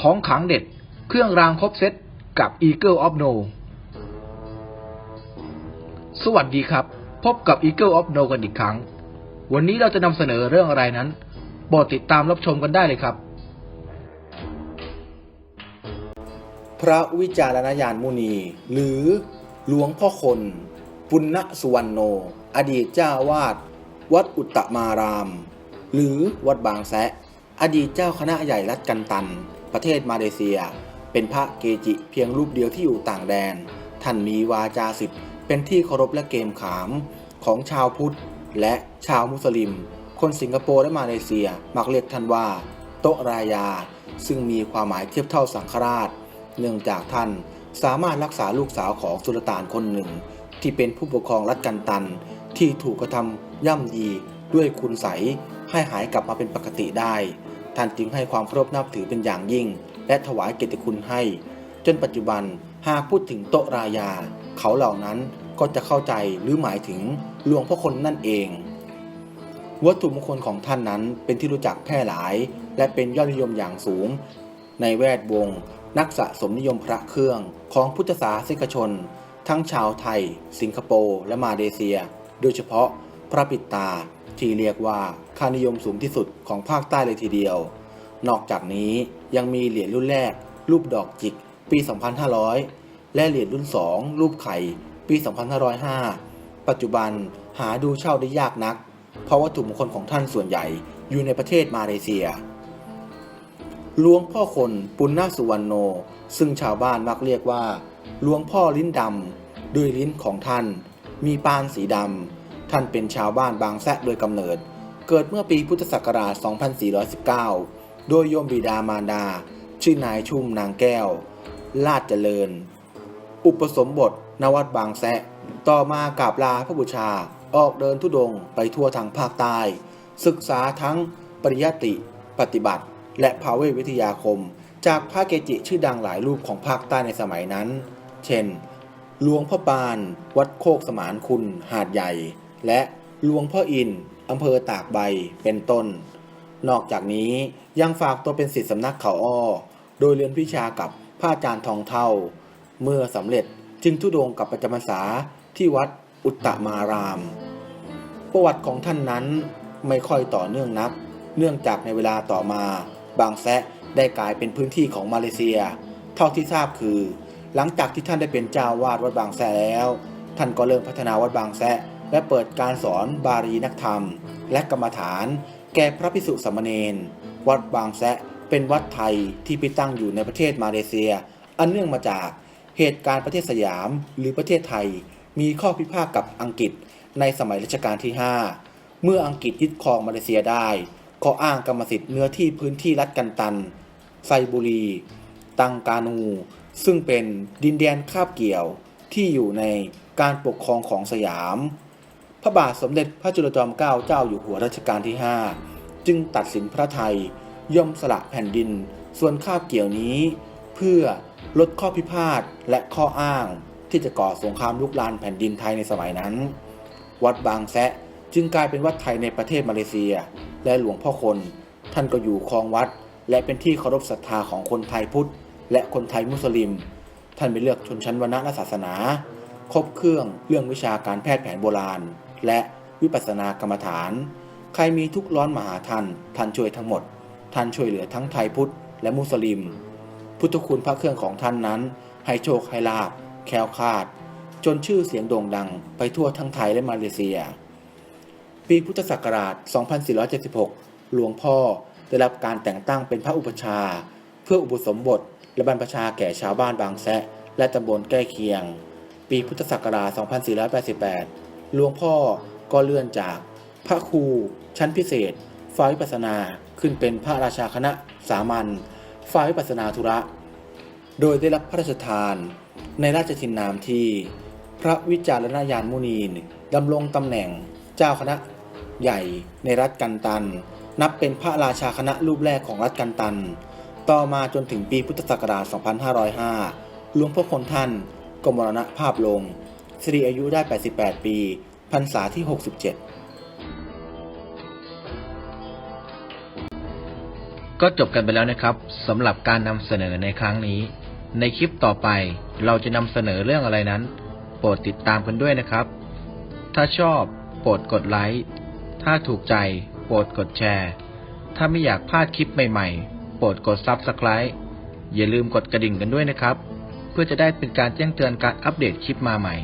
ของขังเด็ด เครื่องรางครบเซตกับ Eagle of No สวัสดีครับ พบกับ Eagle of No กันอีกครั้ง วันนี้เราจะนำเสนอเรื่องอะไรนั้นโปรดติดตามรับชมกันได้เลยครับ พระวิจารณญาณมุนี หรือหลวงพ่อคน ปุณณสุวรรณโน อดีตเจ้าวาด วัดอุตตมาราม หรือวัดบางแซะอดีตเจ้าคณะใหญ่รัฐกันตัน ประเทศมาเลเซีย เป็นพระเกจิเพียงรูปเดียวที่อยู่ต่างแดน ท่านมีวาจาสิทธิ์เป็นที่เคารพและเกรงขามของชาวพุทธ และชาวมุสลิม คนสิงคโปร์และมาเลเซียมักเรียกท่านว่า โตะรายา ซึ่งมีความหมายเทียบเท่าสังฆราช เนื่องจากท่านสามารถรักษาลูกสาวของสุลต่านคนหนึ่ง ที่เป็นผู้ปกครองรัฐกันตัน ที่ถูกกระทำย่ำยีด้วยคุณใสให้หายกลับมาเป็นปกติได้ ท่านจึงให้ความเคารพนับถือเป็นอย่างยิ่ง และถวายเกียรติคุณให้ จนปัจจุบันหากพูดถึงโตะรายา เขาเหล่านั้นก็จะเข้าใจหรือหมายถึงหลวงพ่อคนนั่นเอง วัตถุมงคลของท่านนั้นเป็นที่รู้จักแพร่หลาย และเป็นยอดนิยมอย่างสูง ในแวดวง นักสะสมนิยมพระเครื่องของพุทธศาสนิกชน ทั้งชาวไทย สิงคโปร์และมาเลเซีย โดยเฉพาะพระปิดตา ที่เรียกว่าค่านิยมสูงที่สุดของภาคใต้เลยทีเดียว นอกจากนี้ยังมีเหรียญรุ่นแรก รูปดอกจิก ปี 2500 และเหรียญรุ่น 2 รูปไข่ ปี 2505 ปัจจุบันหาดูเช่าได้ยากนัก เพราะวัตถุมงคลของท่านส่วนใหญ่อยู่ในประเทศมาเลเซียหลวงพ่อคนปุณณสุวรรณโน ซึ่งชาวบ้านมักเรียกว่าหลวงพ่อลิ้นดำด้วยลิ้นของท่าน มีปานสีดำ ท่านเป็นชาวบ้านบางแซะโดยกำเนิด เกิดเมื่อปีพุทธศักราช 2419 โดยโยมบิดามารดา ชื่อนายชุ่มนางแก้ว ลาดเจริญ อุปสมบทนวัดบางแซะ ต่อมากราบลาพระบูชา ออกเดินทุดงค์ไปทั่วทางภาคใต้ ศึกษาทั้งปริยัติ ปฏิบัติ และภาเววิทยาคม จากพระเกจิชื่อดังหลายรูปของภาคใต้ในสมัยนั้น เช่น หลวงพ่อปาน วัดโคกสมานคุณ หาดใหญ่ และหลวงพ่ออินอำเภอตากใบเป็นต้น นอกจากนี้ยังฝากตัวเป็นศิษย์สำนักเขาอ้อ โดยเรียนวิชากับพระอาจารย์ทองเท่า เมื่อสำเร็จจึงทุดงกับประจำพรรษาที่วัดอุตตมาราม ประวัติของท่านนั้นไม่ค่อยต่อเนื่องนัก เนื่องจากในเวลาต่อมา บางแซะได้กลายเป็นพื้นที่ของมาเลเซีย เท่าที่ทราบคือ หลังจากที่ท่านได้เป็นเจ้าวาดวัดบางแซะแล้ว ท่านก็เริ่มพัฒนาวัดบางแซะ และเปิดการสอนบาลีนักธรรม และกรรมฐาน แก่พระภิกษุสามเณรวัดบางแซะเป็นวัดไทยที่ไปตั้งอยู่ในประเทศมาเลเซีย อันเนื่องมาจากเหตุการณ์ประเทศสยามหรือประเทศไทย มีข้อพิพาทกับอังกฤษในสมัยรัชกาลที่ 5 เมื่ออังกฤษยึดครองมาเลเซียได้ก็อ้างกรรมสิทธิ์เนื้อที่พื้นที่รัฐกันตัน ไซบุรี ตังกานู ซึ่งเป็นดินแดนคาบเกี่ยวที่อยู่ในการปกครองของสยาม พระบาทสมเด็จพระจุลจอมเกล้าเจ้าอยู่หัวรัชกาลที่ 5 จึงตัดสินพระไทยย่อมสละแผ่นดิน ส่วนคาบเกี่ยวนี้ เพื่อลดข้อพิพาทและข้ออ้างที่จะก่อสงครามลุกลานแผ่นดินไทยในสมัยนั้น วัดบางแซะจึงกลายเป็นวัดไทยในประเทศมาเลเซีย และหลวงพ่อคน ท่านก็อยู่ครองวัด และเป็นที่เคารพศรัทธาของคนไทยพุทธ และคนไทยมุสลิม ท่านไม่เลือกชนชั้นวรรณะและศาสนา ครบเครื่องเรื่องวิชาการแพทย์แผนโบราณ และวิปัสสนากรรมฐาน ใครมีทุกข์ร้อนมาหาท่าน ท่านช่วยทั้งหมด ท่านช่วยเหลือทั้งไทยพุทธและมุสลิม พุทธคุณพระเครื่องของท่านนั้น ให้โชคให้ลาบแควคาด จนชื่อเสียงโด่งดังไปทั่วทั้งไทยและมาเลเซีย ปีพุทธศักราช 2476 หลวงพ่อได้รับการแต่งตั้งเป็นพระอุปชา เพื่ออุปสมบทและบรรพชาแก่ชาวบ้านบางแซะและตำบลใกล้เคียง ปีพุทธศักราช 2488 หลวงพ่อก็เลื่อนจาก พระครูชั้นพิเศษ ฝ่ายวิปัสนาขึ้นเป็นพระราชาคณะสามัญฝ่ายวิปัสนาธุระ โดยได้รับพระราชทานในราชทินนามที่ พระวิจารณญาณมุนีดำรงตำแหน่งเจ้าคณะใหญ่ในรัฐกันตัน นับเป็นพระราชาคณะรูปแรกของรัฐกันตัน ต่อมาจนถึงปีพุทธศักราช 2505 หลวงพ่อคนท่านก็มรณภาพลง สิริอายุได้ 88 ปีพรรษาที่ 67 ก็จบกันไปแล้วนะครับสำหรับการนำเสนอในครั้งนี้ ในคลิปต่อไปเราจะนำเสนอเรื่องอะไรนั้น โปรดติดตามกันด้วยนะครับ ถ้าชอบโปรดกดไลค์ ถ้าถูกใจโปรดกดแชร์ ถ้าไม่อยากพลาดคลิปใหม่ๆ โปรดกด Subscribe อย่าลืมกดกระดิ่งกันด้วยนะครับ เพื่อจะได้เป็นการแจ้งเตือนการอัปเดตคลิปมาใหม่